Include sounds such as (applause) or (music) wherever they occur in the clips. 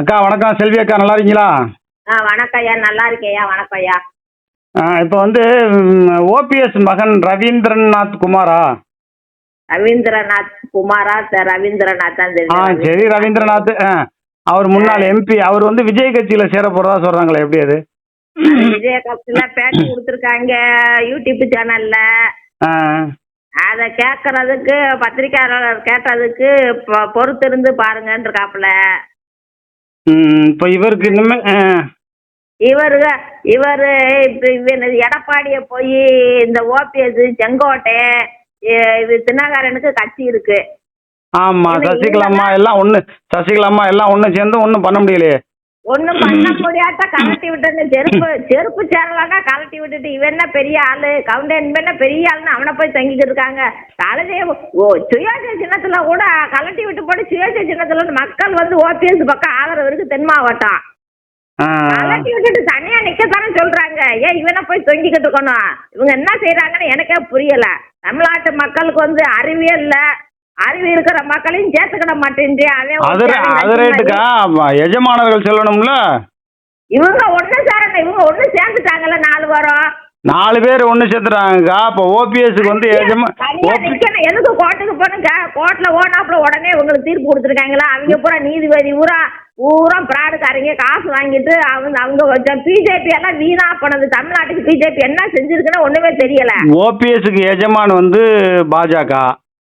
அக்கா வணக்கம். செல்வி அக்கா நல்லா இருக்கீங்களா? ஆ வணக்கம் ஐயா. நல்லா இருக்கேயா வணக்கம் ஐயா. இப்போ வந்து ஓபிஎஸ் மகன் ரவீந்திரநாத் குமாரா? ரவீந்திரநாத் குமாரா? ரவீந்திரநாத் தான் ஆ தெரியும் சரி ரவீந்திரநாத். ஆ அவர் முன்னாள் எம்பி. அவர் வந்து விஜய் கட்சியில சேர போறதா சொல்றாங்களே எப்படி அது? விஜய கட்சியில பேட்டி கொடுத்துருக்காங்க யூடியூப் சேனல்ல. ஆ, அதை கேட்கறதுக்கு பத்திரிக்கையாளர் கேட்டதுக்கு பொ- பொறுத்திருந்து பாருங்கன்னு இருக்காப்புல இப்போ இவருக்கு இனிமே ஆ, இவரு இவரு எடப்பாடிய போய் இந்த ஓபிஎஸ் செங்கோட்டை இது தினகரனுக்கு கட்சி இருக்கு. ஆமா இல்ல, சசிகலாம்மா எல்லாம் ஒண்ணு சசிகலாம்மா எல்லாம் ஒண்ணு சேர்ந்து ஒண்ணும் பண்ண முடியலையே. ஒண்ணும் (clears throat) பண்ண முடியாட்ட கலட்டி விட்டு செருப்பு செருப்பு சேரலாங்க கலட்டி விட்டுட்டு இவன் என்ன பெரிய ஆளு? கவுண்டன் என்ன பெரிய ஆளுன்னு அவனை போய் தங்கிட்டு இருக்காங்க. கலதே ஓ சுயேட்சை சின்னத்துல கூட கலட்டி விட்டு போட்டு சுயேட்சை சின்னத்துல இருந்து மக்கள் வந்து ஓபிஎஸ் பக்கம் ஆதரவு இருக்கு தென் மாவட்டம். கலட்டி விட்டுட்டு தனியா நிக்கத்தானே சொல்றாங்க. ஏன் இவனை போய் தொங்கிக்கிட்டு இருக்கணும்? இவங்க என்ன செய்யறாங்கன்னு எனக்கே புரியல. தமிழ்நாட்டு மக்களுக்கு வந்து அறிவே இல்ல. அறிவு இருக்கிற மக்களையும் சேர்த்துக்கிட அவன் அது அது ரேட்டுக்கா? எஜமானர்கள் சொல்லணும்ல? இவங்க ஒண்ணு சேரங்க இவங்க ஒண்ணு சேர்ந்துட்டாங்கல்ல நாலு வாரம் நாலு பேர் ஒண்ணு சேர்த்துறாங்கக்கா இப்போ ஓபிஎஸ்க்கு வந்து எஜமா எதுக்கு கோர்ட்டுக்கு போனுங்க கோர்ட்ல ஓனாப்புல உடனே உங்களுக்கு தீர்ப்பு கொடுத்துருக்காங்களா? அவங்க பூரா நீதிபதி பூரா பூரா பிராடுக்காரங்க. காசு வாங்கிட்டு அவங்க அவங்க பிஜேபி எல்லாம் வீணா போனது. தமிழ்நாட்டுக்கு பிஜேபி என்ன செஞ்சிருக்குன்னு ஒண்ணுமே தெரியல. ஓபிஎஸ்க்கு எஜமான் வந்து பாஜக.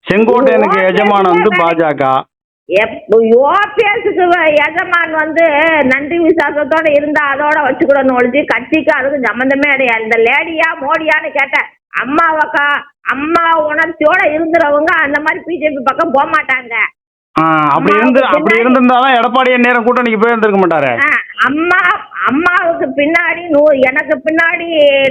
செங்கோட்டையனுக்கு எஜமான் வந்து பாஜக. ஓபிஎஸ்க்கு எஜமான் வந்து நன்றி விசுவாசத்தோட இருந்தா அதோட வச்சுக்கிடணும் ஒழிச்சு கட்சிக்கு அதுக்கு சம்மந்தமே கிடையாது இந்த லேடியா மோடியான்னு கேட்டேன் அம்மாவக்கா அம்மா உணர்ச்சியோட இருந்துறவங்க அந்த மாதிரி பிஜேபி பக்கம் போக மாட்டாங்க. அப்படி இருந்து அப்படி இருந்திருந்தாலும் எடப்பாடி நேரம் கூட்டணிக்கு போயிருந்திருக்க மாட்டாரு. அம்மா அம்மாவுக்கு பின்னாடி நூறு எனக்கு பின்னாடி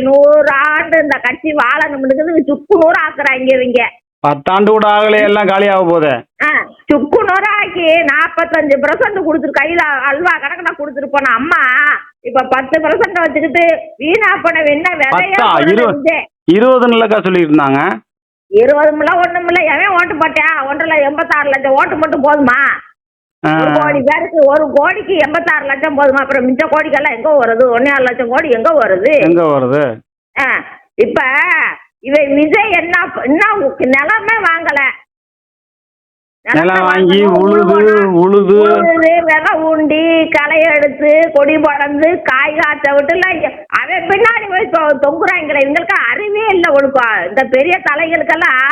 நூறு ஆண்டு இந்த கட்சி வாழணும்னு சுக்கு நூறு ஆக்குறாங்க இவங்க. பத்தாண்டு கூட ஆகலே எல்லாம் காலியாக போகுது ஆ, சுக்கு நூறு ஆக்கி நாற்பத்தஞ்சு பர்சன்ட் கொடுத்துரு கையில அல்வா கணக்குனா கொடுத்துட்டு போன அம்மா. இப்ப பத்து பர்சன்ட் வச்சுக்கிட்டு வீணா போன என்ன விலையா? இருபது நல்லக்கா சொல்லிட்டு இருந்தாங்க. இருபது மில்ல ஒண்ணும் இல்ல எவன் ஓட்டு போட்டியா ஒன்றரை எண்பத்தாறு லட்சம் ஓட்டு மட்டும் போதுமா? ஒரு கோடி பேருக்கு ஒரு கோடிக்கு எண்பத்தாறு லட்சம் போதுமா? அப்புறம் மிச்ச கோடிக்கெல்லாம் எங்க வருது? ஒன்னே லட்சம் கோடி எங்க வருது? எங்க வருது? இப்ப இவன் விஜய் என்ன இன்னும் நிலமே வாங்கல நிலம் வாங்கி உழுது. உழுது விதை ஊண்டி களை எடுத்து கொடி படந்து காய் காய்ச்ச விட்டு எல்லாம் இங்க- அவன் பின்னாடி போய் தொங்குறாங்களே இவங்களுக்கு அறிவே இல்லை ஒழுக்கம் இந்த பெரிய தலைகளுக்கெல்லாம்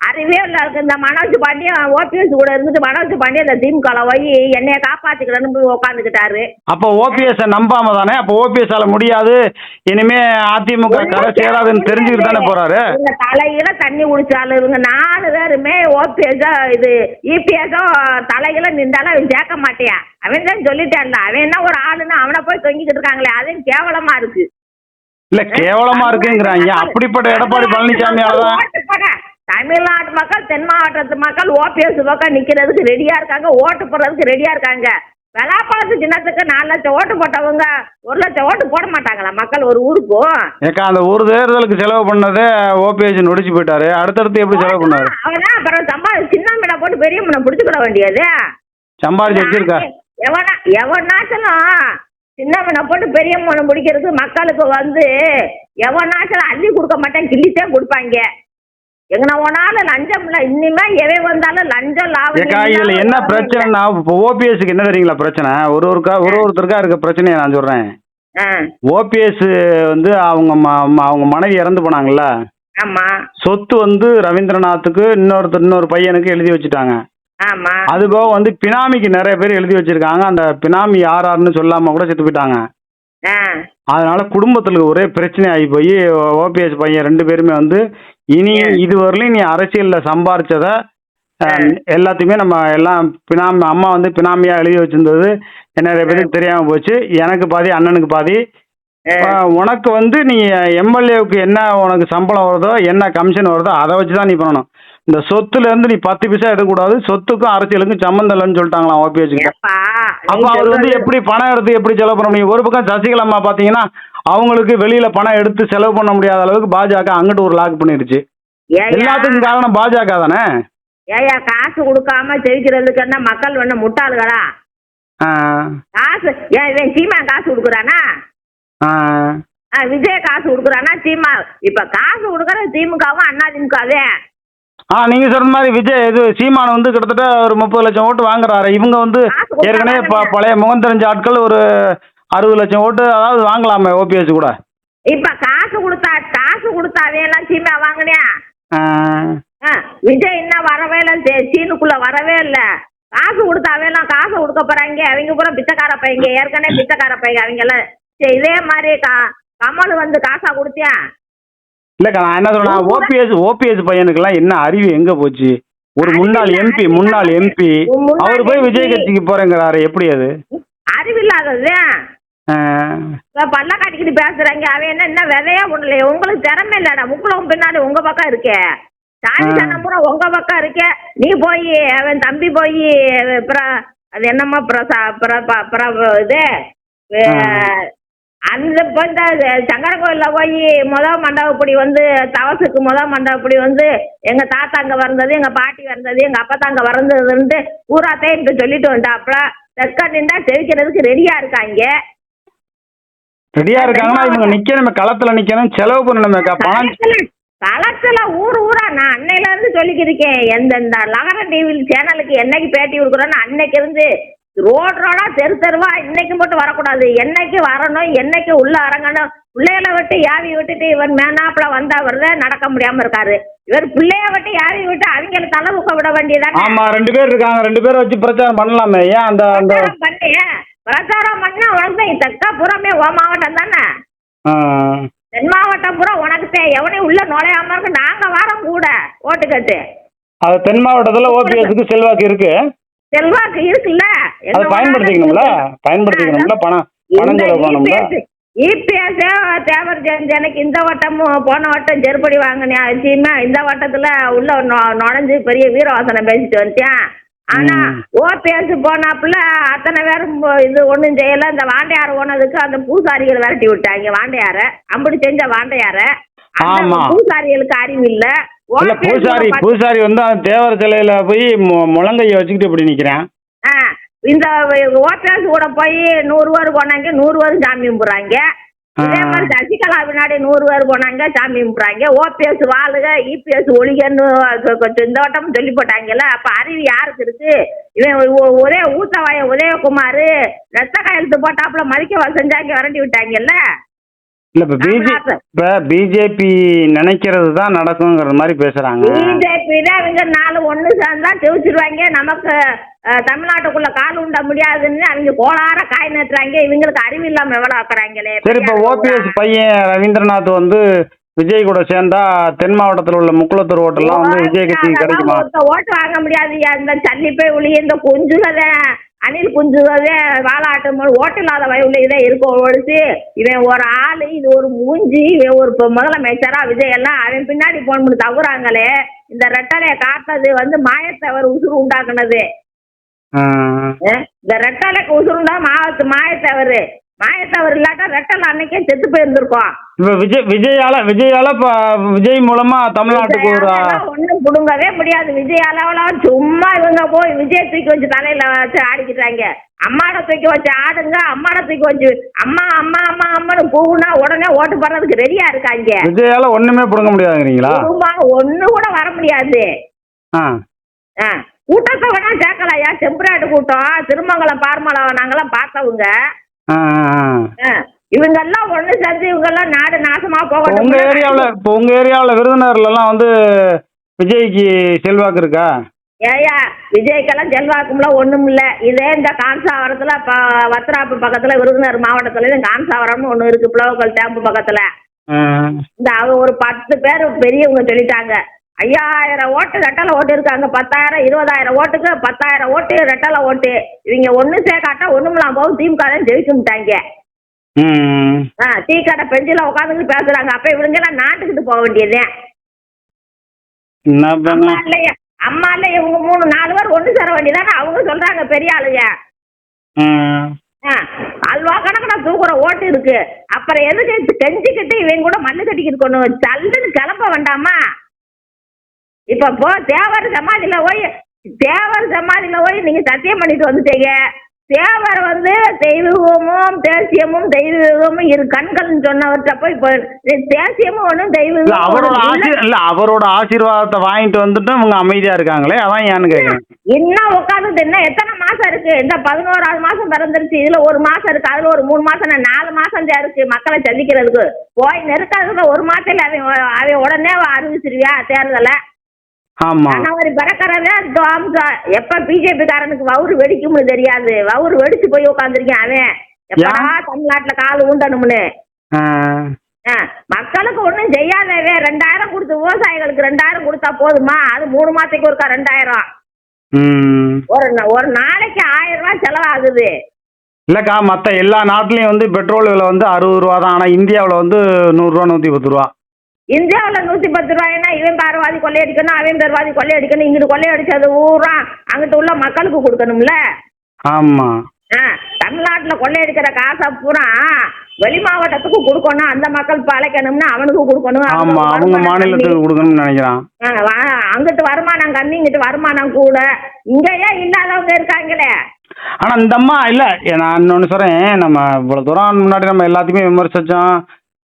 அறிவே இல்லை இருக்கு இந்த மனோஜ் பாண்டியன் ஓபிஎஸ் கூட இருந்துட்டு மனோஜ் பாண்டியன் இந்த திமுக போய் என்னைய காப்பாத்திக்கிறேன்னு போய் உட்காந்துக்கிட்டாரு அப்போ ஓபிஎஸ் நம்பாம தானே? அப்போ ஓபிஎஸ் ஆல முடியாது. இனிமே அதிமுக கரை சேராதுன்னு தெரிஞ்சுக்கிட்டு தானே போறாரு? தலையில தண்ணி குடிச்சாலும் இவங்க நாலு பேருமே ஓபிஎஸ் இது இபிஎஸோ தலையில நின்றாலும் அவன் சேர்க்க மாட்டியா? அவன் தான் சொல்லிட்டான்ல அவன் என்ன ஒரு ஆளுன்னு அவனை போய் தொங்கிக்கிட்டு இருக்காங்களே. அதுவும் கேவலமா இருக்கு. இல்ல கேவலமா இருக்குங்கிறாங்க. அப்படிப்பட்ட எடப்பாடி பழனிசாமியால தான். தமிழ்நாட்டு மக்கள் தென் மாவட்டத்து மக்கள் ஓபிஎஸ் பக்கம் நிக்கிறதுக்கு ரெடியா இருக்காங்க ஓட்டு போடுறதுக்கு ரெடியா இருக்காங்க. வெளாப்பாளத்து சின்னத்துக்கு நாலு லட்சம் ஓட்டு போட்டவங்க ஒரு லட்சம் ஓட்டு போட மாட்டாங்களா மக்கள் ஒரு ஊருக்கும் ஏக்கா அந்த ஒரு தேர்தலுக்கு செலவு பண்ணது ஓபிஎஸ் நொடிச்சு போயிட்டாரு. அடுத்தடுத்து எப்படி செலவு பண்ணாரு? அவனா அப்புறம் சம்பா சின்ன மீனை போட்டு பெரிய மீனை பிடிச்சுக்கிட வேண்டியது. சம்பாரிச்சு வச்சிருக்கா? எவனா எவனாச்சலும் சின்ன மீனை போட்டு பெரிய மீனை பிடிக்கிறதுக்கு மக்களுக்கு வந்து எவனாச்சலும் அள்ளி கொடுக்க மாட்டேன் கிள்ளித்தே கொடுப்பாங்க. எங்கன போனாலும் லஞ்சம் இல்ல. இனிமே எவன் வந்தாலும் லஞ்சம் லாபம் இதுல என்ன பிரச்சனைனா ஓபிஎஸ்க்கு என்ன தெரியுங்களா பிரச்சனை? ஒரு ஒருக்கா ஒரு ஒருத்தருக்கா இருக்க பிரச்சனையை நான் சொல்றேன். ஓபிஎஸ் வந்து அவங்க அவங்க மனைவி இறந்து போனாங்கல்ல? ஆமா. சொத்து வந்து ரவீந்திரநாத்துக்கு இன்னொருத்தர் இன்னொரு பையனுக்கு எழுதி வச்சுட்டாங்க. ஆமா. அது போக வந்து பினாமிக்கு நிறைய பேர் எழுதி வச்சிருக்காங்க. அந்த பினாமி யார் யாருன்னு சொல்லாம கூட செத்து போயிட்டாங்க. அதனால குடும்பத்துல ஒரே பிரச்சனை ஆகி போய் ஓபிஎஸ் பையன் ரெண்டு பேருமே வந்து இனி இதுவரையிலும் நீ அரசியல்ல சம்பாரிச்சத எல்லாத்தையுமே நம்ம எல்லாம் பினாமி அம்மா வந்து பினாமியா எழுதி வச்சிருந்தது. என்ன நிறைய பேருக்கு தெரியாம போச்சு. எனக்கு பாதி அண்ணனுக்கு பாதி. உனக்கு வந்து நீ எம்எல்ஏவுக்கு என்ன உனக்கு சம்பளம் வருதோ என்ன கமிஷன் வருதோ அதை வச்சு தான் நீ பண்ணணும். இந்த சொத்துல இருந்து நீ பத்து பைசா எடுக்கக்கூடாது சொத்துக்கும் அரசியலுக்கும் சம்மந்தம் இல்லைன்னு சொல்லிட்டாங்களாம் ஓபிஎஸ் கிட்ட ஏப்பா, அப்ப நீ அவர் வந்து எப்படி பணம் எடுத்து எப்படி செலவு பண்ண முடியும்? ஒரு பக்கம் சசிகலா அம்மா பாத்தீங்கன்னா அவங்களுக்கு வெளியில பணம் எடுத்து செலவு பண்ண முடியாத அளவுக்கு பாஜக அங்கிட்டு ஒரு லாக் பண்ணிருச்சு. ஏய்யா, எல்லாத்துக்கும் காரணம் பாஜக தானே? ஏய்யா காசு கொடுக்காம ஜெயிக்கிறதுக்கு என்ன மக்கள் வேணா முட்டாளுகளா? ஆ. காசு ஏன் சீமா காசு கொடுக்குறானா? விஜய் காசு கொடுக்குறானா? சீமா இப்ப காசு கொடுக்குறது திமுகவும் அண்ணா திமுகவே? ஆ நீங்கள் சொல்ற மாதிரி விஜய் இது சீமான் வந்து கிட்டத்தட்ட ஒரு முப்பது லட்சம் ஓட்டு வாங்குறாரு. இவங்க வந்து கொடுத்தா ஏற்கனவே ப. பழைய முகம் தெரிஞ்ச ஆட்கள் ஒரு அறுபது லட்சம் ஓட்டு அதாவது வாங்கலாமே ஓபிஎஸ் கூட. இப்ப காசு கொடுத்தா காசு கொடுத்தாவே எல்லாம் சீமா வாங்கினியா? ஆ. ஆ, விஜய் இன்னும் வரவே இல்லை சே- சீனுக்குள்ள வரவே இல்லை. காசு கொடுத்தாவே எல்லாம் காசு கொடுக்க போறாங்க. அவங்க பூரா பிச்சைக்கார பையங்க. ஏற்கனவே பிச்சைக்கார பையங்க. அவங்க எல்லாம் இதே மாதிரி க- கமல் வந்து காசா கொடுத்தியா? இல்லைக்கா நான் என்ன சொல்றேன் ஓபிஎஸ் ஓபிஎஸ் பையனுக்கெல்லாம் என்ன அறிவு எங்கே போச்சு? ஒரு முன்னாள் எம்பி முன்னாள் எம்பி அவர் போய் விஜய். கட்சிக்கு போறேங்கிறாரு. எப்படி அது? அறிவில்லாதது ஆ, இப்ப பல்ல காட்டிக்கிட்டு பேசுறாங்க. அவன் என்ன என்ன விதையா பண்ணல உங்களுக்கு திறமை இல்லடா. முக்குளம் பின்னாடி உங்க பக்கம் இருக்கே. சாமி. சனம் பூரா உங்க பக்கம் இருக்கே. நீ போய் அவன் தம்பி போய் அது என்னம்மா பிரசா பிரப இது. அந்த இந்த சங்கர கோயில்ல போய் முத மண்டபப்படி வந்து தவசுக்கு முத மண்டபப்படி வந்து எங்க தாத்தா அங்க வந்தது எங்க பாட்டி வந்தது எங்க அப்பா அங்க வந்ததுன்ட்டு பூராத்தையும் என்கிட்ட சொல்லிட்டு வந்தாப்புல ரெக்கார்ட் நின்றா செவிக்கிறதுக்கு ரெடியா இருக்காங்க ரெடியா இருக்காங்கன்னா இவங்க நிக்கணுமே களத்துல நிக்கணும் செலவு பண்ணணுமேக்கா பணம் களத்துல ஊர் ஊரா நான் அன்னையில இருந்து சொல்லிக்கிருக்கேன் எந்த இந்த லகர டிவி சேனலுக்கு என்னைக்கு பேட்டி கொடுக்குறோன்னு அன்னைக்கு இருந்து ரோட் ரோடா தெரு தெருவா இன்னைக்கு மட்டும் வரக்கூடாது. என்னைக்கு வரணும் என்னைக்கு உள்ள இறங்கணும் பிள்ளைகளை விட்டு யாவி விட்டுட்டு இவர் மேனாப்புல வந்தா வருத நடக்க முடியாம இருக்காரு. இவர் பிள்ளைய விட்டு யாவி விட்டு அவங்கள தலை ஊக்க விட வேண்டியதானே? ஆமா ரெண்டு பேர் இருக்காங்க. ரெண்டு பேரை வச்சு பிரச்சாரம் பண்ணலாமே. ஏன் அந்த பண்ணி பிரச்சாரம் பண்ணா உனக்கு தான் தக்கா புறமே ஓ மாவட்டம் தானே? தென் மாவட்டம் பூரா உனக்கு எவனையும் உள்ள நுழையாம இருக்கு. நாங்க வாரம் கூட ஓட்டு கட்டு அது தென் மாவட்டத்துல ஓபிஎஸ்க்கு செல்வாக்கு இருக்கு. செல்வாக்கு இருக்குல்ல? அதை பயன்படுத்திக்கணும்ல? பயன்படுத்திக்கணும்ல? பணம் பணம் செலவு பண்ணணும்ல? இபிஎஸ் தேவர் எனக்கு இந்த வட்டமும் போன வட்டம் செருப்படி வாங்கினியா சீமா இந்த வட்டத்துல உள்ள நுழைஞ்சு பெரிய வீரவாசனம் பேசிட்டு வந்துட்டேன். ஆனா. ஓபிஎஸ் போனாப்புல அத்தனை பேரும் இது ஒண்ணும் செய்யல. இந்த வாண்டையார் போனதுக்கு அந்த பூசாரிகள் விரட்டி விட்டாங்க வாண்டையார அப்படி செஞ்ச வாண்டையார. பூசாரிகளுக்கு அறிவு இல்ல. பூசாரி பூசாரி வந்து தேவர் சிலையில போய் முழங்கைய வச்சுக்கிட்டு இப்படி நிக்கிறேன். இந்த ஓபிஎஸ் கூட போய் நூறு பேர் போனாங்க நூறு பேர் சாமி கும்பிடுறாங்க. இதே. மாதிரி சசிகலா பின்னாடி நூறு பேர் போனாங்க சாமி கும்பிடுறாங்க. ஓபிஎஸ் வாழுக இபிஎஸ் ஒழிகன்னு இந்த வட்டம் சொல்லி போட்டாங்கல்ல அப்ப அறிவு யாருக்கு இருக்கு? இவன் ஒரே ஊத்தவாய உதயகுமார் ரத்த கையெழுத்து போட்டாப்புல மதிக்க செஞ்சாங்க விரட்டி விட்டாங்கல்ல. இல்ல இப்ப பிஜே இப்ப பிஜேபி நினைக்கிறது தான் நடக்குங்கிற மாதிரி பேசுறாங்க. பிஜேபி தான் இவங்க நாலு ஒண்ணு சேர்ந்தா ஜெயிச்சிருவாங்க. நமக்கு தமிழ்நாட்டுக்குள்ள கால் உண்ட முடியாதுன்னு அவங்க கோளார காய் நட்டுறாங்க. இவங்களுக்கு அறிவு இல்லாம எவ்வளவு ஆக்குறாங்களே? சரி இப்ப ஓபிஎஸ் பையன் ரவீந்திரநாத் வந்து விஜய் கூட சேர்ந்தா தென் மாவட்டத்தில் உள்ள முக்குளத்தூர் ஓட்டெல்லாம் வந்து விஜய் கட்சிக்கு கிடைக்குமா? ஓட்டு வாங்க முடியாது. இந்த சல்லிப்பை ஒளி இந்த குஞ்சுகத. அணில் குஞ்சுகதே வாலாட்டு மு- ஓட்டு இல்லாத வயவுல இதே இருக்கும் ஒழிச்சு இவன் ஒரு ஆளு இது ஒரு மூஞ்சி இவன் ஒரு இப்ப முதலமைச்சரா விஜய் எல்லாம். அவன் பின்னாடி போன் பண்ணி தகுறாங்களே இந்த ரெட்டலைய காத்தது வந்து மாயத்தவர் உசுறு உண்டாக்குனது. இந்த ரெட்டலைக்கு உசுருண்டா மாவத்து மாயத்தவர் மாயத்தவர் இல்லாட்டா ரெட்டலை அன்னைக்கே செத்து போயிருந்திருக்கோம். இப்ப விஜய் விஜயால விஜயால இப்ப விஜய் மூலமா தமிழ்நாட்டுக்கு ஒரு ஒண்ணும் புடுங்கவே முடியாது. விஜய் அளவுல சும்மா இவங்க போய் விஜய் தூக்கி வச்சு தலையில வச்சு ஆடிக்கிட்டாங்க. அம்மாட தூக்கி வச்சு ஆடுங்க அம்மாட தூக்கி வச்சு அம்மா அம்மா அம்மா அம்மான்னு பூவுனா உடனே ஓட்டு போடுறதுக்கு ரெடியா இருக்காங்க. விஜயால ஒண்ணுமே புடுங்க முடியாதுங்கிறீங்களா? ஒண்ணு கூட வர முடியாது. கூட்டத்தை வேணா சேர்க்கலையா செம்பராட்டு கூட்டம் திருமங்கலம் பார்மலம் நாங்கெல்லாம் பார்த்தவங்க. இவங்க எல்லாம் ஒண்ணு சேர்ந்து இவங்க எல்லாம் நாடு நாசமா இப்ப போகட்டும். உங்க ஏரியாவுல இப்போ உங்க ஏரியாவுல விருதுநகர்ல எல்லாம் வந்து விஜய்க்கு செல்வாக்கு இருக்கா? ஏயா விஜய்க்கெல்லாம் செல்வாக்கும்ல ஒண்ணும் இல்ல இதே இந்த கான்சாவரத்துல ப வத்திராப்பு பக்கத்துல விருதுநகர் மாவட்டத்துல இந்த கான்சாவரம்னு ஒண்ணு இருக்கு புலவக்கல் டேம்பு பக்கத்துல. இந்த அவ ஒரு பத்து பேர் பெரியவங்க சொல்லிட்டாங்க. ஐயாயிரம் ஓட்டு ரெட்டலை ஓட்டு இருக்காங்க பத்தாயிரம் இருபதாயிரம் ஓட்டுக்கு பத்தாயிரம் ஓட்டு ரெட்டலை ஓட்டு. இவங்க ஒண்ணு சேர்க்காட்டா ஒண்ணுமில்லாம் போகும் திமுக தான் ஜெயிச்சுட்டாங்க ஆ டீ கடை பெஞ்சில் உட்காந்துட்டு பேசுறாங்க. அப்ப இவங்க எல்லாம் நாட்டுக்கிட்டு போக வேண்டியதே அம்மா இல்லையா அம்மா இல்ல இவங்க மூணு நாலு பேர் ஒண்ணு சேர வேண்டியதானே? அவங்க சொல்றாங்க பெரிய ஆளுங்க அல்வா கணக்குல தூக்குற ஓட்டு இருக்கு. அப்புறம் எதுக்கு கெஞ்சிக்கிட்டு இவங்க கூட மல்லு கட்டிக்கிட்டு கொண்டு சல்லுன்னு கிளம்ப வேண்டாமா? இப்ப போ தேவர் சமாதியில போய் தேவர் சமாதியில போய் நீங்க சத்தியம் பண்ணிட்டு வந்துட்டீங்க. தேவர் வந்து தெய்வீகமும் தேசியமும் தெய்வீகமும் இரு கண்கள்னு சொன்னவர்கிட்ட போய் இப்போ தேசியமும் ஒன்றும் இல்ல தெய்வீகமும் அவரோட இல்ல. அவரோட ஆசீர்வாதத்தை வாங்கிட்டு வந்துட்டு அவங்க அமைதியா இருக்காங்களே அதான் ஏன்னு கேக்குறேன். இன்னும் உட்காந்து இன்னும் எத்தனை மாசம் இருக்கு? இந்த பதினோராவது மாசம் பிறந்துருச்சு இதுல ஒரு மாசம் இருக்கு அதுல ஒரு மூணு மாசம் நாலு மாசம் தான் இருக்கு மக்களை சந்திக்கிறதுக்கு. போய் நெருக்காதுல ஒரு மாசம் அவன் அவன் உடனே அறிவிச்சிருவியா தேர்தலை? ஆமா. ஜனவரி பிறக்கிறதே துவாம்சா எப்ப பிஜேபி காரனுக்கு வவுறு வெடிக்கும்னு தெரியாது. வவுறு வெடிச்சு போய் உட்காந்துருக்கேன் அவன். எப்படா தமிழ்நாட்டுல கால் ஊண்டணும்னு. மக்களுக்கு ஒண்ணும் செய்யாதவே ரெண்டாயிரம் கொடுத்து விவசாயிகளுக்கு ரெண்டாயிரம் கொடுத்தா போதுமா? அது மூணு மாசத்துக்கு ஒருக்கா ரெண்டாயிரம். ஒரு ஒரு நாளைக்கு ஆயிரம் ரூபாய் செலவாகுது. இல்லக்கா மற்ற எல்லா நாட்டிலையும் வந்து பெட்ரோல் விலை வந்து அறுபது ரூபா தான் ஆனால் இந்தியாவில் வந்து நூறுரூவா நூற்றி பத்து ரூபா. இந்தியாவுல நூத்தி பத்து ரூபாய்னா இவன் பாரவாதி கொள்ளையடிக்கணும் அவன் பெருவாதி கொள்ளையடிக்கணும் இங்கிட்டு கொள்ளையடிச்சது ஊரா அங்கிட்டு உள்ள மக்களுக்கு கொடுக்கணும்ல? ஆமாம் ஆ, தமிழ்நாட்டுல கொள்ளையடிக்கிற காசை பூரா வெளி மாவட்டத்துக்கு கொடுக்கணும் அந்த மக்கள் பழைக்கணும்னு அவனுக்கு கொடுக்கணும் ஆமாம் அவங்க மாநிலத்துக்கு. கொடுக்கணும்னு நினைக்கிறான். அங்கிட்டு வருமானம் கம்மி இங்கிட்டு வருமானம் கூட. இங்கேயே இல்லாதவங்க இருக்காங்களே? ஆனால் இந்த அம்மா இல்லை நான் இன்னொன்று சொல்கிறேன் நம்ம இவ்வளோ தூரம் முன்னாடி நம்ம எல்லாத்தையுமே விமர்சித்தோம்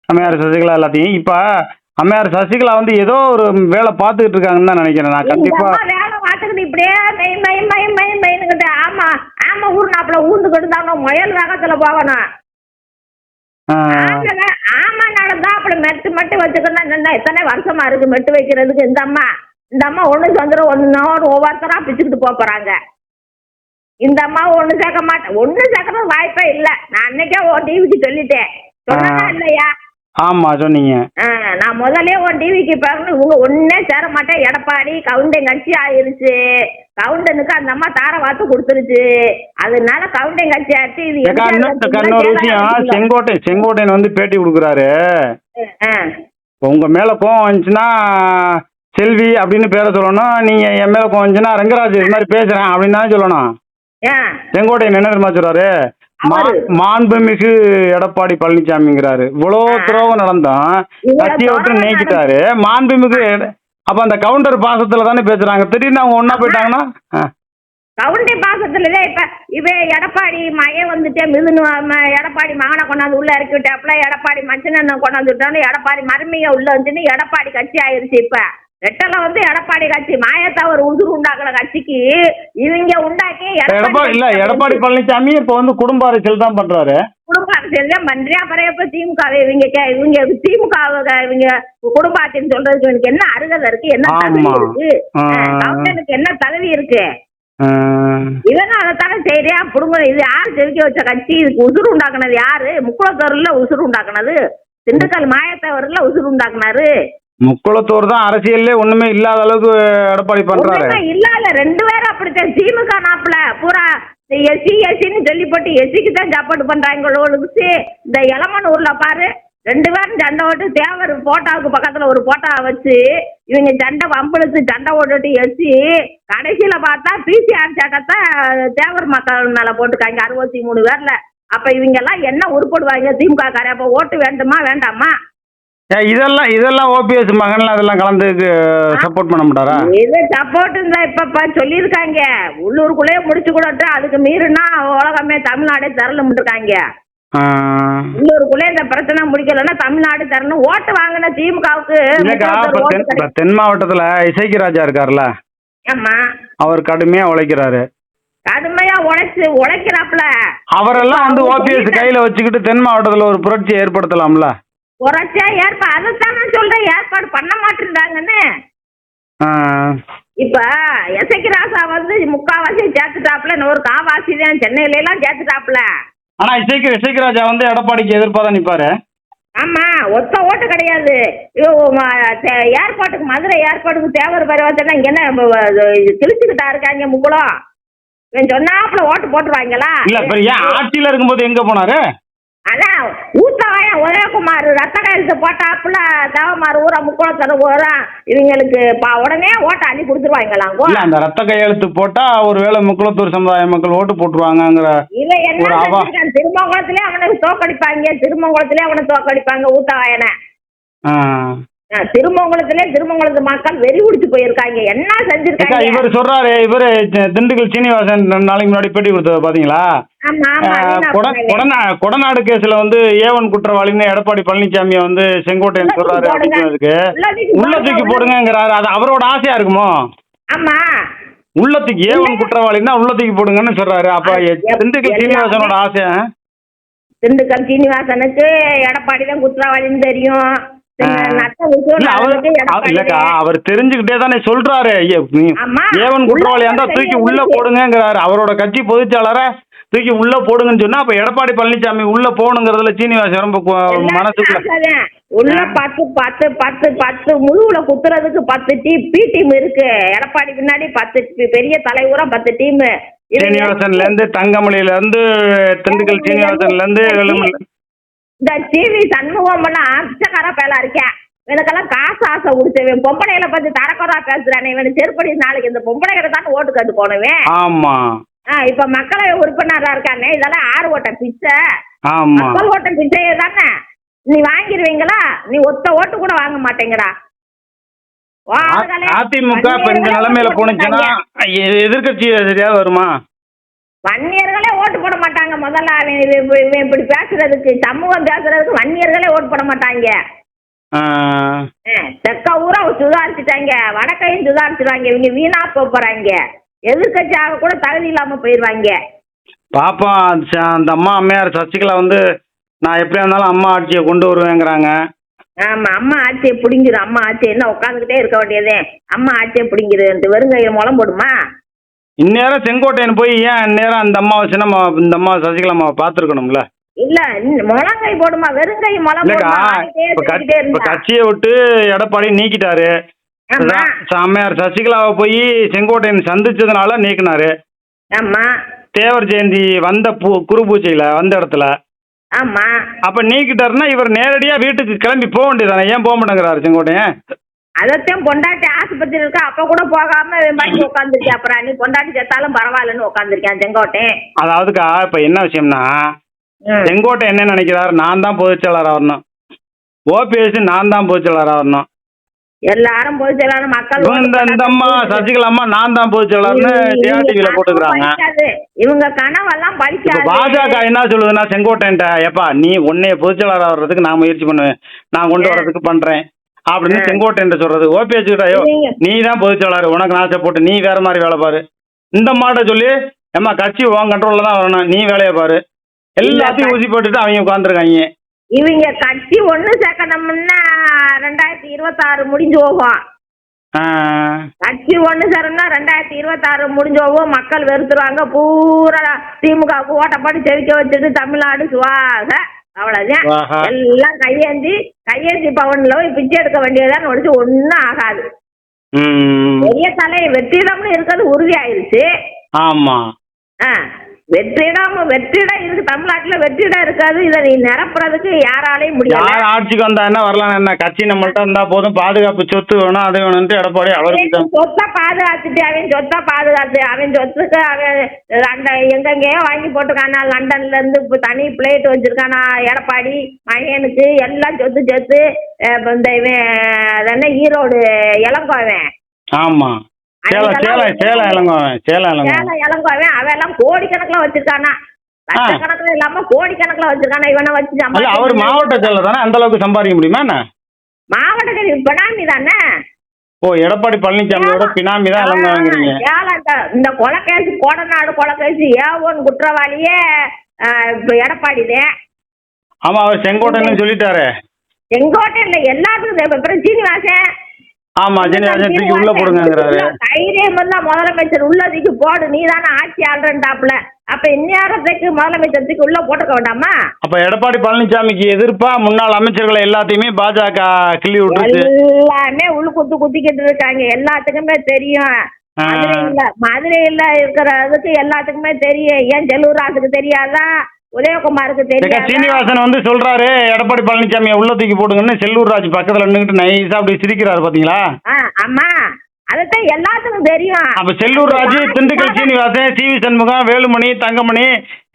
அம்மையார் சசிகலா எல்லாத்தையும். இப்போ அம்மையார் சசிகலா வந்து ஏதோ ஒரு வேலை பார்த்துக்கிட்டு இருக்காங்கன்னு தான் நினைக்கிறேன். நான் அம்மா வேலை பார்த்துக்கிட்டு இப்படியே மை மை மை மை மைனுக்கிட்டு ஆமா ஆமா ஊர் நாப்புல ஊந்துக்கிட்டு இருந்தாங்க முயல் வேகத்துல போகணும். ஆமா நடந்தா அப்படி மெட்டு மட்டும் வச்சுக்கணும் எத்தனை வருஷமா இருக்கு மெட்டு வைக்கிறதுக்கு இந்த அம்மா. இந்த அம்மா ஒண்ணு சந்திரம் ஒண்ணு ஒவ்வொருத்தரா பிச்சுக்கிட்டு போறாங்க. இந்த அம்மா ஒண்ணு சேர்க்க மாட்டேன். ஒண்ணு சேர்க்கறது வாய்ப்பே இல்ல. நான் அன்னைக்கே உன் டிவிக்கு சொல்லிட்டேன். சொன்னா. இல்லையா? ஆமாம் சொன்னீங்க. நான் முதல்ல உன் டிவிக்கு பாருங்க இவங்க ஒன்னே சேர மாட்டேன் எடப்பாடி கவுண்டன் கட்சி ஆயிருச்சு. கவுண்டனுக்கு அந்த அம்மா தார வாத்து கொடுத்துருச்சு. அதனால கவுண்டன் கட்சி ஆச்சு. இது விஷயம். செங்கோட்டை செங்கோட்டையன் வந்து பேட்டி கொடுக்குறாரு. உங்க மேல கோவம் வந்துச்சுன்னா செல்வி அப்படின்னு பேரை சொல்லணும். நீங்க என் மேல கோவம் வந்துச்சுன்னா ரங்கராஜ் இது மாதிரி பேசுறேன் அப்படின்னு தானே சொல்லணும். செங்கோட்டையன் என்ன தெரியுமா சொல்றாரு. மாண்புமிகு எடப்பாடி பழனிசாமிங்கிறாரு இவ்வளோ ஆ. துரோகம் நடந்தோம் இவ்வளவு கட்சியை விட்டு நீக்கிட்டாரு மாண்புமிகு அப்ப அந்த கவுண்டர் பாசத்துல தானே பேசுறாங்க திடீர்னு அவங்க ஒண்ணா போயிட்டாங்கன்னா. கவுண்டி பாசத்துலதான் இப்ப இவ எடப்பாடி மகன் வந்துட்டே மிதுனு எடப்பாடி மகனை கொண்டாந்து உள்ள இறக்கி விட்டாப்புல எடப்பாடி மச்சனனை கொண்டாந்து விட்டான்னு எடப்பாடி மருமைய உள்ள வந்துன்னு எடப்பாடி கட்சி ஆயிருச்சு இப்ப ரெட்டல வந்து எடப்பாடி கட்சி மாயத்தா ஒரு உசுறு உண்டாக்குற கட்சிக்கு இவங்க உண்டாக்கி எடப்பாடி இல்ல எடப்பாடி பழனிசாமி இப்ப வந்து குடும்ப அரசியல் தான் பண்றாரு. குடும்ப அரசியல் தான் பண்றியா அப்புறம் எப்ப திமுக இவங்க இவங்க திமுக இவங்க குடும்ப ஆட்சின்னு சொல்றதுக்கு இவனுக்கு என்ன அருகதை இருக்கு? என்ன தகுதி. இருக்கு. கவுண்டனுக்கு என்ன தகுதி இருக்கு? ஆ. இவன் அதைத்தானே செய்யறியா புடுங்க இது யார் செதுக்கி வச்ச கட்சி? இதுக்கு உசுறு உண்டாக்குனது யாரு? முக்குளத்தூர்ல உசுறு உண்டாக்குனது. திண்டுக்கல் மாயத்தவர்ல உசுறு உண்டாக்குனாரு. முக்குளத்தூர் தான் அரசியல்ல ஒண்ணுமே இல்லாத அளவுக்கு எடப்பாடி பண்றாரு. ஒண்ணுமே இல்ல இல்ல ரெண்டு பேரும் அப்படித்தான். திமுக நாப்புல பூரா எஸ்சி எஸ்சின்னு சொல்லி போட்டு எஸ்சிக்கு தான் சாப்பாடு பண்றாங்க இந்த இளமனூர்ல பாரு ரெண்டு பேரும் சண்டை ஓட்டு தேவர் போட்டாவுக்கு பக்கத்துல ஒரு போட்டா வச்சு இவங்க சண்டை வம்பளுத்து சண்டை ஓட்டுட்டு எஸ்சி கடைசியில பார்த்தா பிசிஆர் சட்டத்தை தேவர் மக்கள் மேல போட்டுக்காங்க அறுபத்தி மூணு பேர்ல. அப்ப இவங்க எல்லாம் என்ன உருப்படுவாங்க? திமுக காரே அப்ப ஓட்டு வேண்டுமா வேண்டாமா? ஏன் இதெல்லாம் இதெல்லாம் ஓபிஎஸ் மகன்லாம் அதெல்லாம் கலந்து சப்போர்ட் பண்ண மாட்டாரா? இது சப்போர்ட் இருந்தா இப்ப சொல்லியிருக்காங்க. உள்ளூருக்குள்ளேயே முடிச்சு கொடுத்து அதுக்கு மீறினா உலகமே தமிழ்நாடே தரலும் இருக்காங்க ஆ. உள்ளூருக்குள்ளே இந்த பிரச்சனை முடிக்கலன்னா தமிழ்நாடு தரணும் ஓட்டு வாங்கின திமுகவுக்கு தென் தென் மாவட்டத்துல இசைக்கு ராஜா இருக்காருல்ல ஆமா. அவர் கடுமையா உழைக்கிறாரு. கடுமையா உழைச்சு உழைக்கிறாப்புல. அவரெல்லாம் வந்து ஓபிஎஸ் கையில வச்சுக்கிட்டு தென் மாவட்டத்துல ஒரு புரட்சி ஏற்படுத்தலாம்ல? உரைச்சா ஏற்பா அதைத்தான் நான் சொல்றேன். ஏற்பாடு பண்ண மாட்டேன்றாங்கன்னு. ஆ. இப்ப எசைக்கு ராசா வந்து முக்காவாசி சேர்த்துட்டாப்புல. இன்னொரு காவாசி தான். சென்னையில எல்லாம் சேர்த்துட்டாப்புல. ஆனா இசைக்கு இசைக்கு ராஜா வந்து எடப்பாடிக்கு எதிர்ப்பா தான் நிப்பாரு. ஆமா. ஒத்த ஓட்டு கிடையாது. ஏர்போர்ட்டுக்கு மதுரை ஏர்போர்ட்டுக்கு தேவர் பருவத்தில் இங்க என்ன கிழிச்சுக்கிட்டா இருக்காங்க முக்குளம் சொன்னாப்புல ஓட்டு போட்டுருவாங்களா? இல்ல ஆட்சியில இருக்கும்போது எங்க போனாரு? அதான் ஊத்தவாயன் உதயகுமார் ரத்த கையெழுத்து போட்டாப்புல தேவமார் ஊரா முக்குளத்தர ஊரா இவங்களுக்கு உடனே ஓட்டை அள்ளி கொடுத்துருவாங்களாம் இல்ல அந்த ரத்த கையெழுத்து போட்டா ஒருவேளை முக்குளத்தூர் சமுதாய மக்கள் ஓட்டு போட்டுருவாங்கங்கிற இவன் என்ன ஒரு அவா- செஞ்சிருக்கான்? திருமங்கலத்திலே அவனை தோக்கடிப்பாங்க திருமங்கலத்திலே அவனை தோக்கடிப்பாங்க ஊத்தவாயனை திருமங்கலத்திலே திருமங்கலத்து மக்கள் வெறி பிடிச்சு போயிருக்காங்க. என்ன செஞ்சிருக்காங்க? இவர் சொல்றாரு இவர் திண்டுக்கல் சீனிவாசன் நாளைக்கு முன்னாடி பேட்டி கொடுத்தது பாத்தீங்களா? கொடநாடு கேஸ்ல வந்து ஏவன் குற்றவாளின்னு எடப்பாடி பழனிசாமியை வந்து செங்கோட்டையன் சொல்றாரு தூக்கி போடுங்க. அப்படிங்கிறதுக்கு. உள்ள தூக்கி போடுங்கிறாரு அது அவரோட ஆசையா இருக்குமோ? ஆமா. உள்ளத்துக்கு ஏவன் குற்றவாளின்னா உள்ள தூக்கி போடுங்கன்னு சொல்றாரு. அப்ப திண்டுக்கல் சீனிவாசனோட ஆசை திண்டுக்கல் சீனிவாசனுக்கு எடப்பாடி தான் குற்றவாளின்னு தெரியும். அவர் தெரிஞ்சுக்கிட்டே தானே சொல்றாரு. ஏவன் குற்றவாளியா இருந்தா தூக்கி. உள்ள போடுங்கிறாரு அவரோட கட்சி பொதுச்சாளரை தூக்கி உள்ள போடுங்கன்னு சொன்னா அப்ப எடப்பாடி பழனிசாமி உள்ள போகணுங்கிறதுல ரொம்ப மனசுக்குள்ள. உள்ள. பத்து பத்து பத்து பத்து முதுகுல குத்துறதுக்கு பத்து டீம் பி டீம் இருக்கு எடப்பாடி பின்னாடி பத்து பெரிய தலைவரா பத்து டீம் சீனிவாசன்ல இருந்து தங்கமணில இருந்து திண்டுக்கல் சீனிவாசன்ல இருந்து இந்த டிவி சண்முகம் எல்லாம் பிச்சைக்கார பேலா இருக்கேன் இவனுக்கெல்லாம் காசு ஆசை கொடுத்தவன் பொம்பளைகளை பத்தி தரக்குறா பேசுறானே இவனு செருப்படி நாளைக்கு இந்த பொம்பளைகளை தான் ஓட்டு கட்டு போனவன் ஆமா. இப்ப மக்களவை உறுப்பினரா இருக்கானே இதெல்லாம் ஆறு ஓட்ட பிச்சை. மக்கள் ஓட்ட பிச்சையே தானே. நீ வாங்கிடுவீங்களா? நீ ஒத்த ஓட்டு கூட வாங்க மாட்டேங்கடா. அதிமுக இப்ப இந்த வன்னியர்களே நிலைமையில போனுச்சுன்னா போட எ- எதிர்க்கட்சி சரியா வருமா? வன்னியர்களே ஓட்டு போட மாட்டாங்க. முதல்ல அவன் இவன் இப்ப- இவன் இப்படி பேசுறதுக்கு சமூகம் பேசுறதுக்கு வன்னியர்களே ஓட்டு போட மாட்டாங்க. தெற்க ஊரா சுதாரிச்சுட்டாங்க. வடக்கையும் சுதாரிச்சுருவாங்க இவங்க வீணா போறாங்க. எதிர்கட்சியாக கூட தகுதி இல்லாம அது ச- அந்த அம்மா அம்மையார் சசிகலா வந்து நான் எப்படியா இருந்தாலும் அம்மா ஆட்சியை கொண்டு வருவேங்கிறாங்க. ஆமா அம்மா ஆட்சியை பிடிங்கிரும். அம்மா ஆட்சி என்ன உட்காந்துக்கிட்டே இருக்க வேண்டியதே. அம்மா ஆட்சியை பிடிங்கிரு வெறுங்கையை முளம் போடுமா? இந்நேரம் செங்கோட்டையன் போய் ஏன் இந்நேரம் அந்த அம்மாவை சின்ன இந்த அம்மா சசிகலா அம்மாவை பார்த்துருக்கணும்ல? இல்ல முழங்கை போடுமா வெறுங்கை கட்சியை விட்டு எடப்பாடி நீக்கிட்டாரு. ஆமா. ச- அம்மையார் சசிகலாவை போய் செங்கோட்டையன் சந்திச்சதுனால நீக்கினாரு. ஆமா. தேவர் ஜெயந்தி வந்த பூ குரு பூஜையில வந்த இடத்துல. ஆமா. அப்ப நீக்கிட்டாருன்னா இவர் நேரடியா வீட்டுக்கு கிளம்பி போக வேண்டியதானே ஏன் போக மாட்டேங்கிறாரு செங்கோட்டையன்? அதத்தையும் பொண்டாட்டி ஆஸ்பத்திரி இருக்கா? அப்ப கூட போகாம பாட்டி உட்காந்துருக்கேன் அப்புறம் நீ பொண்டாட்டி செத்தாலும் பரவாயில்லன்னு உட்காந்துருக்கேன் செங்கோட்டை அதாவதுக்கா இப்ப என்ன விஷயம்னா செங்கோட்டை என்ன நினைக்கிறாரு? நான் தான் பொதுச்செயலாளர் வரணும். ஓபிஎஸ் நான் தான் பொதுச்செயலாளர் வரணும். எல்லாரும் எல்லாரும் மக்கள் இந்த இந்த அம்மா சசிகலா அம்மா நான் தான் பொதுச்செயலாளர்னு டிஆர்டிவில போட்டுக்கிறாங்க. இவங்க கனவெல்லாம் இப்ப படிக்காது. பாஜக என்ன சொல்லுதுன்னா செங்கோட்டையன்ட்ட ஏப்பா நீ உன்னைய பொதுச்செயலாளர் வர்றதுக்கு நான் முயற்சி பண்ணுவேன். நான் கொண்டு வர்றதுக்கு பண்றேன். அப்படின்னு செங்கோட்டையன் சொல்றது. ஓபிஎஸ் கிட்ட ஐயோ நீ தான் பொதுச்செயலாளர் உனக்கு நான் சப்போர்ட் நீ வேற மாதிரி வேலை பாரு. இந்த மாட்ட சொல்லி ஏம்மா கட்சி உன் கண்ட்ரோல்ல தான் வரணும் நீ வேலையை பாரு. எல்லாத்தையும் ஊசி போட்டுட்டு அவங்க உட்காந்துருக்காங்க இவங்க கட்சி ஒண்ணு சேர்க்கணும்னா ரெண்டாயிரத்தி இருபத்தாறு முடிஞ்சு போகும். கட்சி ஒண்ணு சேரணும்னா ரெண்டாயிரத்தி இருபத்தாறு முடிஞ்சு போகும். மக்கள் வெறுத்துருவாங்க. பூரா திமுகவுக்கு ஓட்டப்படி செவிக்க வச்சுட்டு தமிழ்நாடு சுவாக அவ்வளவுதான். ஆஹா. எல்லாம் கையேந்தி கையேந்தி பவன்ல போய் பிச்சை எடுக்க வேண்டியதான் ஒழிச்சு ஒண்ணும் ஆகாது. பெரிய தலை வெற்றிடம்னு இருக்கிறது உறுதி ஆயிருச்சு ஆமா. ஆ, வெற்றிடம் வெற்றிடம் இருக்கு. தமிழ்நாட்டுல வெற்றிடம் இருக்காது. இதை நீ நிரப்புறதுக்கு யாராலையும் முடியல. யார் ஆட்சிக்கு வந்தா என்ன வரலாம் என்ன? கட்சி நம்மள்ட்ட இருந்தா போதும். பாதுகாப்பு சொத்து வேணும் அது வேணும்ட்டு எடப்பாடி அவருக்கு சொத்தை பாதுகாத்துட்டு அவன் சொத்தை பாதுகாத்து அவன் சொத்துக்கு அவன் அந்த எங்கெங்கேயோ வாங்கி போட்டுருக்கானா லண்டன்ல இருந்து இப்போ தனி பிளேட் வச்சிருக்கானா எடப்பாடி மகனுக்கு எல்லாம் சொத்து இப்ப இந்த இவன் ஈரோடு இளங்கோவன் ஆமா. சேலம் சேலம் சேலம் இளங்கோவன் சேலம் இளங்கோவன் சேலம் இளங்கோவன் அவன் எல்லாம் கோடிக்கணக்கில் வச்சிருக்கானா? லட்சக்கணக்கில் இல்லாம கோடிக்கணக்கில் வச்சிருக்கானா? இவனை வச்சு அவர் மாவட்ட செயலர் தானே? அந்த அளவுக்கு சம்பாதிக்க முடியுமா என்ன? பினாமி தானே ஓ எடப்பாடி பழனிசாமியோட பினாமி தான் இளங்கோவங்கிறீங்க இந்த- கொலைக்கேசி கோடநாடு கொலைக்கேசி ஏவோன் குற்றவாளியே எடப்பாடிதே ஆமா அவர் செங்கோட்டைன்னு சொல்லிட்டாரு. செங்கோட்டையில எல்லாத்துக்கும் தேவை. அப்புறம் சீனிவாசன். ஆமா சீனிவாசன் தூக்கி உள்ள போடுங்கிறாரு தைரியம் இருந்தா முதலமைச்சர் உள்ளதுக்கு போடு நீ தானே ஆட்சி ஆள்றன்டாப்ல அப்ப இந்நேரத்துக்கு முதலமைச்சர் தூக்கி உள்ள போட்டுக்க வேண்டாமா? அப்ப எடப்பாடி பழனிசாமிக்கு எதிர்ப்பா முன்னாள் அமைச்சர்களை எல்லாத்தையுமே பாஜக கிள்ளி விட்டுருச்சு. எல்லாமே உள்ள குத்து குத்திக்கிட்டு இருக்காங்க. எல்லாத்துக்குமே தெரியும். மதுரையில மதுரையில இருக்கிறதுக்கு எல்லாத்துக்குமே தெரியும். ஏன் செல்லூர் ராசுக்கு தெரியாதா? உதயகுமாருக்கு தெரியாதா? சீனிவாசன் வந்து சொல்றாரு எடப்பாடி பழனிசாமியை உள்ள தூக்கி போடுங்கன்னு செல்லூர் ராஜ் பக்கத்துல நின்றுட்டு நைஸா அப்படி சிரிக்கிறாரு பாத்தீங்களா? ஆமா அதைத்தான் எல்லாத்துக்கும் தெரியும். அப்ப செல்லூர் ராஜு திண்டுக்கல் சீனிவாசன். சி வி சண்முகம் வேலுமணி தங்கமணி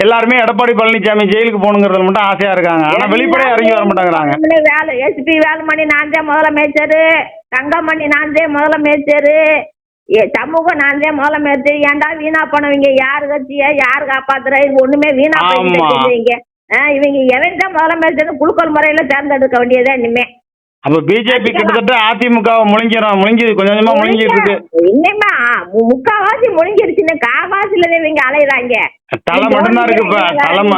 எல்லாருமே எடப்பாடி பழனிசாமி ஜெயிலுக்கு போகணுங்கிறதுல மட்டும் ஆசையா இருக்காங்க. ஆனா வெளிப்படையா இறங்கி வர மாட்டேங்கிறாங்க. வேலு எஸ்பி வேலுமணி நான் தான் முதலமைச்சர். தங்கமணி நான் தான் முதலமைச்சர். ஏ சமூகம் நான் தான் முதலமைச்சர் ஏன்டா வீணா போனவங்க? யாரு கட்சிய? யாரு காப்பாத்துற? இது ஒண்ணுமே வீணா. போயிங்க இவங்க. எவன் தான் முதலமைச்சர் குழுக்கள் முறையில தேர்ந்தெடுக்க வேண்டியதா இனிமே? அப்ப பிஜேபி கிட்டத்தட்ட அதிமுகவை முழுங்கிறோம் முழுங்கி கொஞ்சம் கொஞ்சமா முழுங்கிட்டு இருக்கு. இன்னுமா முக்காவாசி முழுங்கிருச்சுன்னு காவாசில இவங்க அலையுறாங்க. தலை மட்டும்தான் இருக்கு இப்ப தலைமை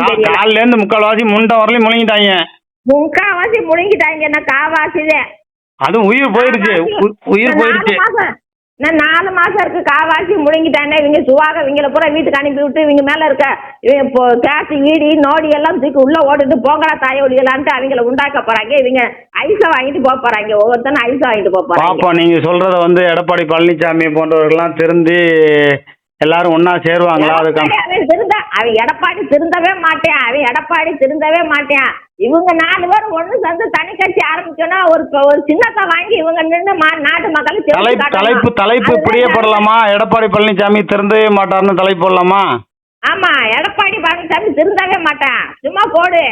கா- கால்ல இருந்து முக்கால்வாசி முண்டை வரலையும் முழுங்கிட்டாங்க. முக்காவாசி முழுங்கிட்டாங்க காவாசிதே அதுவும் உயிர் போயிருச்சு உயிர் போயிருச்சு நான் நாலு மாசம் இருக்கு காவாசி முழுங்கிட்டானே இவங்க சுவாக இவங்கள பூரா வீட்டுக்கு அனுப்பி விட்டு இவங்க மேல இருக்க இப்போ கேஸ் ஈடி நோடி எல்லாம் தூக்கி உள்ள ஓடிட்டு போங்கடா தாய ஒடிகளான்ட்டு அவங்கள உண்டாக்க போறாங்க. இவங்க ஐஸை வாங்கிட்டு போக போறாங்க. ஒவ்வொருத்தனும் ஐஸை வாங்கிட்டு போக போறாங்க. பாப்போம் நீங்க சொல்றத வந்து எடப்பாடி பழனிசாமி போன்றவர்கள்லாம் திருந்தி எல்லாரும் ஒண்ணா சேருவாங்களா? திருந்த அவன் எடப்பாடி திருந்தவே மாட்டேன். அவன் எடப்பாடி திருந்தவே மாட்டேன். இவங்க நாலு பேர் ஒண்ணு சேர்ந்து தனி கட்சி ஆரம்பிச்சோன்னா ஒரு ஒரு சின்னத்தை வாங்கி இவங்க நின்று நாட்டு மக்கள் தலைப்பு தலைப்பு இப்படியே போடலாமா? எடப்பாடி பழனிசாமி திருந்தவே மாட்டார்னு தலைப்பு போடலாமா? ஆமா எடப்பாடி பழனிசாமி திருந்தவே மாட்டான். சும்மா போடு.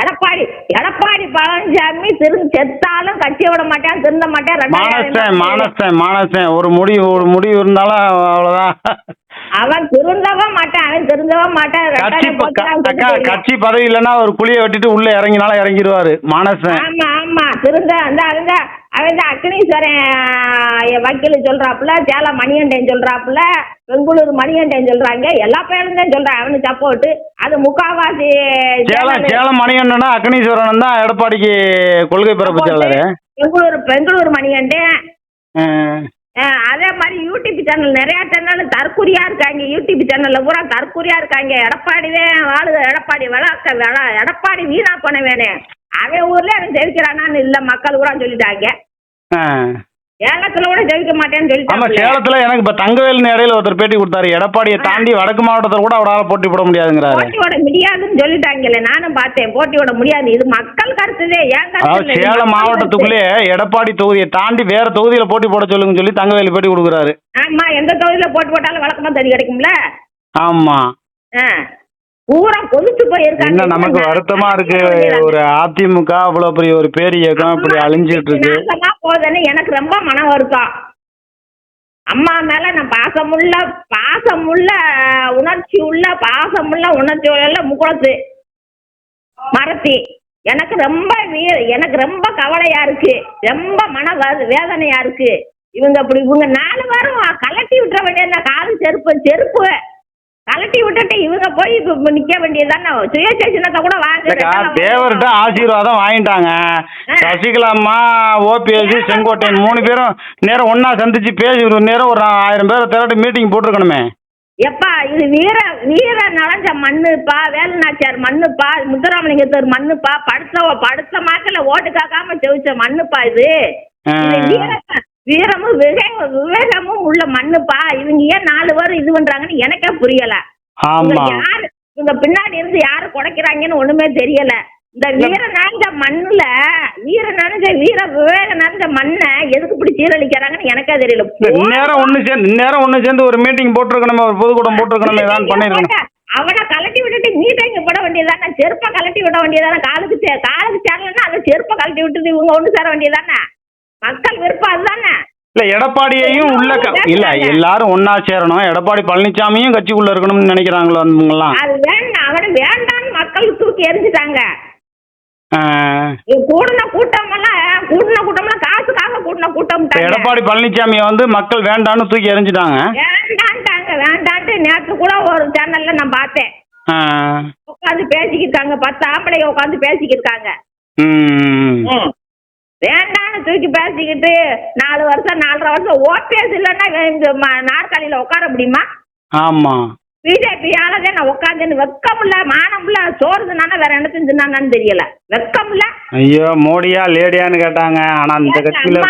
எடப்பாடி எடப்பாடி பழனிசாமி திரு செத்தாலும் கட்சி விட மாட்டான் திருந்த மாட்டான். மானஸ்தன் மானஸ்தன் மானஸ்தன் ஒரு முடிவு ஒரு முடிவு இருந்தாலும் அவ்வளவுதான். அவன் திருந்தவே மாட்டான் அவன் திருந்தவே மாட்டான். அவன் அக்கா. கட்சி பதவி இல்லைன்னா ஒரு குழியை வெட்டிட்டு உள்ள இறங்கினாலும் இறங்கிடுவாரு. மானசன். ஆமா ஆமா. திருந்த அந்த அவங்க அவன் தான் அக்னீஸ்வரன் வக்கீல் சொல்றாப்புல சேலம் மணிகண்டன் சொல்றாப்புல பெங்களூர் மணிகண்டன் சொல்றாங்க எல்லா பேரும் தான் சொல்றான். அவனுக்கு சப்போர்ட் அது முக்காவாசி சேலம் சேலம் மணிகண்டனா அக்னீஸ்வரன் தான் எடப்பாடிக்கு கொள்கை பிறப்பு பெங்களூர் பெங்களூர் மணிகண்டன். ஆ. அதே மாதிரி யூடியூப் சேனல் நிறைய சேனல் தற்குறியா இருக்காங்க. யூடியூப் சேனல்ல பூரா தற்குறியா இருக்காங்க. எடப்பாடிவே வாழுது. எடப்பாடி வளர்க்க வேள எடப்பாடி வீணா பண்ண வேணே அவன் ஊர்ல அவன் ஜெயிக்கிறானான்னு இல்ல மக்கள் கூட சொல்லிட்டாங்க. ஆ. ஏலத்துல கூட ஜெயிக்க மாட்டேன்னு ஆமா சொல்லிட்டாங்க சேலத்துல எனக்கு இப்ப தங்கவேலுன்னு இடையில ஒருத்தர் பேட்டி கொடுத்தாரு. எடப்பாடியை தாண்டி வடக்கு மாவட்டத்தில் கூட அவரால் போட்டி போட முடியாதுங்கிறாரு. போட்டி விட முடியாதுன்னு சொல்லிட்டாங்கல்ல நானும் பார்த்தேன். போட்டி விட முடியாது. இது மக்கள் கருத்துதே ஏன் அதாவது சேலம் மாவட்டத்துக்குள்ளே எடப்பாடி தொகுதியை தாண்டி வேற தொகுதியில போட்டி போட சொல்லுங்கன்னு சொல்லி தங்கவேலு பேட்டி கொடுக்குறாரு. ஆமா எந்த தொகுதியில போட்டு போட்டாலும் வழக்கமா தடி கிடைக்கும்ல? ஆமா. ஆ. பூரா கொதிச்சு போயிருக்காங்க. நமக்கு வருத்தமா இருக்கு? ஒரு அதிமுக அவ்வளவு பெரிய ஒரு பேர் இயக்கம் இப்படி அழிஞ்சிட்டு இருக்கு. நாசமா போகுதுன்னு எனக்கு ரொம்ப மன வருத்தம். அம்மா மேல நான் பாசமுள்ள பாசமுள்ள உணர்ச்சி உள்ள பாசமுள்ள உணர்ச்சி உள்ள முகுளத்து மரத்தி. எனக்கு ரொம்ப எனக்கு ரொம்ப கவலையா இருக்கு. ரொம்ப மன வேதனையா இருக்கு. இவங்க இப்படி இவங்க நாலு பேரும் கலட்டி விட்டுற வேண்டியது காது செருப்பு செருப்பு கலட்டி விட்டுட்டு இவங்க போய் இப்ப நிக்க வேண்டியதுதானே? சுயேட்சை சின்னத்தை கூட வாங்க தேவர்கிட்ட ஆசீர்வாதம் வாங்கிட்டாங்க. சசிகலா அம்மா ஓபிஎஸ் செங்கோட்டையன் மூணு பேரும் நேரம் ஒண்ணா சந்திச்சு பேசி ஒரு நேரம் ஒரு ஆயிரம் பேரை திரட்டி மீட்டிங் போட்டிருக்கணுமே. எப்பா இது வீர வீர நலஞ்ச மண்ணுப்பா வேலுநாச்சியார் மண்ணுப்பா முத்துராமலிங்கத்தர் மண்ணுப்பா படுத்த படுத்த மாக்கல ஓட்டு காக்காம ஜெயிச்ச மண்ணுப்பா. இது. வீர- வீரமும் விவேக விவேகமும் உள்ள மண்ணுப்பா. இவங்க ஏன் நாலு பேரும் இது பண்றாங்கன்னு எனக்கே புரியல. யாரு? இவங்க பின்னாடி இருந்து யாரு குடைக்கிறாங்கன்னு ஒண்ணுமே தெரியல. இந்த வீர நனைஞ்ச மண்ணுல வீர நனைஞ்ச வீர விவேக நனைஞ்ச மண்ணை எதுக்கு இப்படி சீரழிக்கிறாங்கன்னு எனக்கே தெரியல. இந்நேரம் ஒண்ணு சேர்ந்து இந்நேரம் ஒண்ணு சேர்ந்து ஒரு மீட்டிங் போட்டிருக்கணுமே ஒரு பொதுக்கூட்டம் போட்டிருக்கணுமே ஏதாவது பண்ணிருக்கணும். அவனை கலட்டி விட்டுட்டு மீட்டிங் போட வேண்டியதானே செருப்பை கலட்டி விட வேண்டியதானே காலுக்கு காலுக்கு சேரலன்னா அந்த செருப்பை கலட்டி விட்டுட்டு இவங்க ஒண்ணு சேர வேண்டியதானே மக்கள் விருப்பம் அதுதானே இல்ல எடப்பாடியையும் உள்ள இல்ல எல்லாரும் ஒண்ணா சேரணும். எடப்பாடி பழனிசாமியும் கட்சிக்குள்ள இருக்கணும்னு நினைக்கிறாங்களோ அவங்கலாம் அது வேண்டாம் அவனை வேண்டாம்னு மக்கள் தூக்கி எரிஞ்சிட்டாங்க கூடின கூட்டம் எல்லாம் கூடின கூட்டம்லாம் காசுக்காக கூடின கூட்டம் எடப்பாடி பழனிசாமியை வந்து மக்கள் வேண்டான்னு தூக்கி எறிஞ்சிட்டாங்க? வேண்டான்ட்டாங்க வேண்டான்ட்டு நேற்று கூட ஒரு சேனல்ல நான் பார்த்தேன். உட்காந்து பேசிக்கிட்டாங்க பத்து ஆம்பளைங்க உட்காந்து பேசிக்கிட்டாங்க ம். வேண்டாம்னு தூக்கி பேசிக்கிட்டு நாலு வருஷம் நாலரை வருஷம் ஓபிஎஸ் இல்லைன்னா இந்த நாற்காலியில உட்கார முடியுமா? ஆமா. பிஜேபியால தான் நான் உட்காந்து வெக்கம் இல்ல மானம் இல்ல சோறு தின்னானா வேற என்ன தின்னான்னு தெரியல. வெக்கம் இல்ல ஐயோ மோடியா லேடியான்னு கேட்டாங்க. ஆனா இந்த கட்சியில.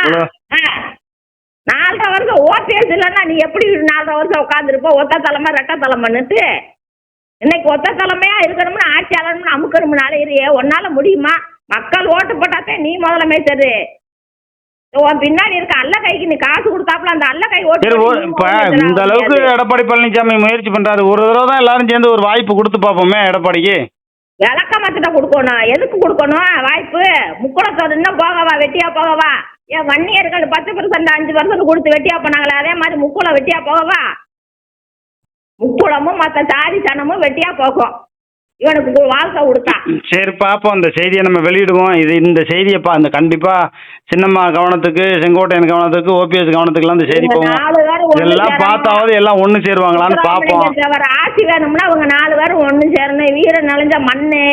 நாலரை வருஷம் ஓபிஎஸ் இல்லைன்னா நீ எப்படி நாலரை வருஷம் உட்காந்துருப்ப ஒத்த தலைமை ரெட்ட தலைமைன்னுட்டு இன்னைக்கு ஒத்த தலைமையா இருக்கணும்னு ஆட்சியாளர்னு அமுக்கணும்னால இரு உன்னால முடியுமா? மக்கள் ஓட்டு போட்டாத்தே நீ முதலமைச்சர் உன் பின்னாடி இருக்க அல்ல கைக்கு நீ காசு கொடுத்தாப்புல அந்த அல்ல கை ஓட்டு இப்போ இந்த அளவுக்கு. எடப்பாடி பழனிசாமி முயற்சி பண்றாரு. ஒரு தடவை தான் எல்லாரும் சேர்ந்து ஒரு வாய்ப்பு கொடுத்து பார்ப்போமே எடப்பாடிக்கு. விளக்கமாத்திட்ட கொடுக்கணும். எதுக்கு கொடுக்கணும்? வாய்ப்பு. முக்குளத்தோடு இன்னும் போகவா வெட்டியா போகவா? ஏன் வன்னியர்கள் பத்து பர்சன்ட் அஞ்சு பர்சன்ட் கொடுத்து வெட்டியா போனாங்களே அதே மாதிரி முக்குளம் வெட்டியா போகவா? முக்குளமும் மற்ற சாதி சனமும் வெட்டியா போகும். இவனுக்கு வாழ்க்கை கொடுத்தா. சரி பார்ப்போம் இந்த செய்தியை நம்ம வெளியிடுவோம். இது இந்த செய்தியை பா இந்த கண்டிப்பா சின்னம்மா கவனத்துக்கு செங்கோட்டையன் கவனத்துக்கு ஓபிஎஸ் கவனத்துக்குலாம் இந்த செய்தி போகும். சேரணும். பார்த்தாவது எல்லாம் ஒன்று சேருவாங்களான்னு பார்ப்போம் ஆட்சி வேணும்னா அவங்க நாலு பேரும் ஒண்ணு சேரணும். வீர நனைஞ்ச மண்ணு.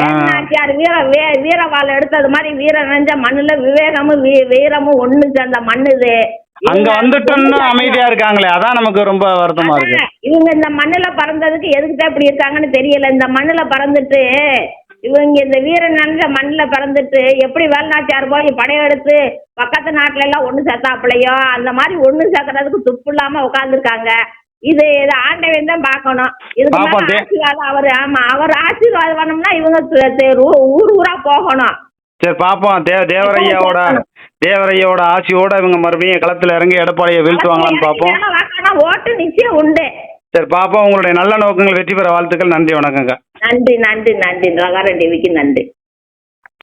வேணாச்சியார் வீர வீ வீரவாள் எடுத்தது மாதிரி வீர நனைஞ்ச மண்ணுல விவேகமும் வீ- வீரமும் ஒண்ணு சேர்ந்த மண்ணு இது. அங்க இவங்க வந்துட்டோம்னு ஒண்ணு அமைதியா இருக்காங்களே அதான் நமக்கு ரொம்ப வருத்தமா இருக்கு. அதான், இவங்க இந்த மண்ணுல பறந்ததுக்கு எதுக்கு தான் இப்படி இருக்காங்கன்னு தெரியல இந்த மண்ணுல பறந்துட்டு இவங்க இந்த வீரன் நனைஞ்ச மண்ணுல பிறந்துட்டு எப்படி வேலுநாச்சியார் போய் படையெடுத்து பக்கத்து நாட்டுல எல்லாம் ஒண்ணு சேர்த்தாப்புலையோ அந்த மாதிரி ஒண்ணு சேர்க்கறதுக்கு துப்பு இல்லாம உட்காந்துருக்காங்க இது இது ஆண்டவன் தான் பார்க்கணும். இதுக்கு மேல பாப்போம், தே- ஆசீர்வாதம் அவர் ஆமா அவர் ஆசீர்வாதம் பண்ணோம்னா இவங்க து- து- ஊ- ஊர் ஊரா போகணும். சரி பார்ப்போம். தே தேவரையாவோட தேவரையாவோட ஆட்சியோட இவங்க மறுபடியும் களத்துல இறங்கி எடப்பாடியை வீழ்த்துவாங்களான்னு பார்ப்போம். வேலை பார்க்கணும், ஓட்டு நிச்சயம் உண்டு. சரி பார்ப்போம். உங்களுடைய நல்ல நோக்கங்கள் வெற்றி பெற வாழ்த்துக்கள். நன்றி வணக்கங்க. நன்றி நன்றி நன்றி. ரகாரன் தேவிக்கு நன்றி.